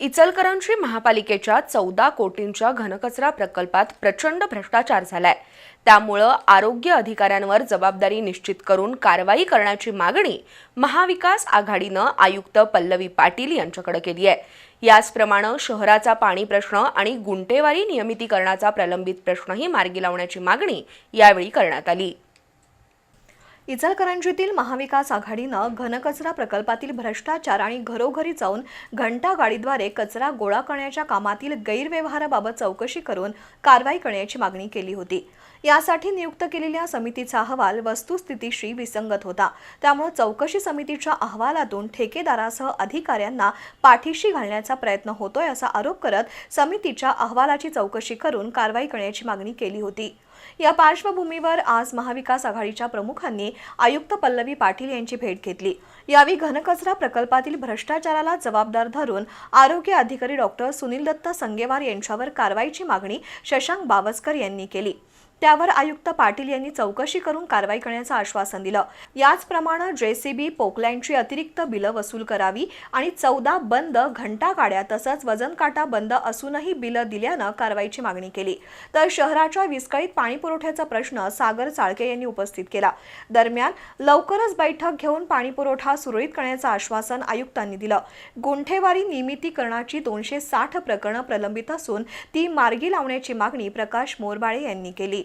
इचलकरंजी महापालिकेच्या चौदा कोटींच्या घनकचरा प्रकल्पात प्रचंड भ्रष्टाचार झालाय. त्यामुळं आरोग्य अधिकाऱ्यांवर जबाबदारी निश्चित करून कारवाई करण्याची मागणी महाविकास आघाडीनं आयुक्त पल्लवी पाटील यांच्याकडे केली आहे. याचप्रमाणे शहराचा पाणी प्रश्न आणि गुंटेवारी नियमितीकरणाचा प्रलंबित प्रश्नही मार्गी लावण्याची मागणी यावेळी करण्यात आली. इचलकरंजीतील महाविकास आघाडीनं घनकचरा प्रकल्पातील भ्रष्टाचार आणि घरोघरी जाऊन घंटा गाडीद्वारे कचरा गोळा करण्याच्या कामातील गैरव्यवहाराबाबत चौकशी करून कारवाई करण्याची मागणी केली होती. यासाठी नियुक्त केलेल्या समितीचा अहवाल वस्तुस्थितीशी विसंगत होता. त्यामुळे चौकशी समितीच्या अहवालातून ठेकेदारासह अधिकाऱ्यांना पाठीशी घालण्याचा प्रयत्न होतोय असा आरोप करत समितीच्या अहवालाची चौकशी करून कारवाई करण्याची मागणी केली होती. या पार्श्वभूमीवर आज महाविकास आघाडीच्या प्रमुखांनी आयुक्त पल्लवी पाटील यांची भेट घेतली. यावेळी घनकचरा प्रकल्पातील भ्रष्टाचाराला जबाबदार धरून आरोग्य अधिकारी डॉक्टर सुनील दत्त संगेवार यांच्यावर कारवाईची मागणी शशांक बावस्कर यांनी केली. त्यावर आयुक्त पाटील यांनी चौकशी करून कारवाई करण्याचं आश्वासन दिलं. याचप्रमाणे जेसीबी पोकलँडची अतिरिक्त बिलं वसूल करावी आणि चौदा बंद घंटा गाड्या तसंच वजन काटा बंद असूनही बिलं दिल्यानं कारवाईची मागणी केली. तर शहराच्या विस्कळीत पाणी पुरवठ्याचा प्रश्न सागर चाळके यांनी उपस्थित केला. दरम्यान लवकरच बैठक घेऊन पाणी पुरवठा सुरळीत करण्याचं आश्वासन आयुक्तांनी दिलं. गुंठेवारी नियमितीकरणाची दोनशे साठ प्रकरणं प्रलंबित असून ती मार्गी लावण्याची मागणी प्रकाश मोरबाळे यांनी केली.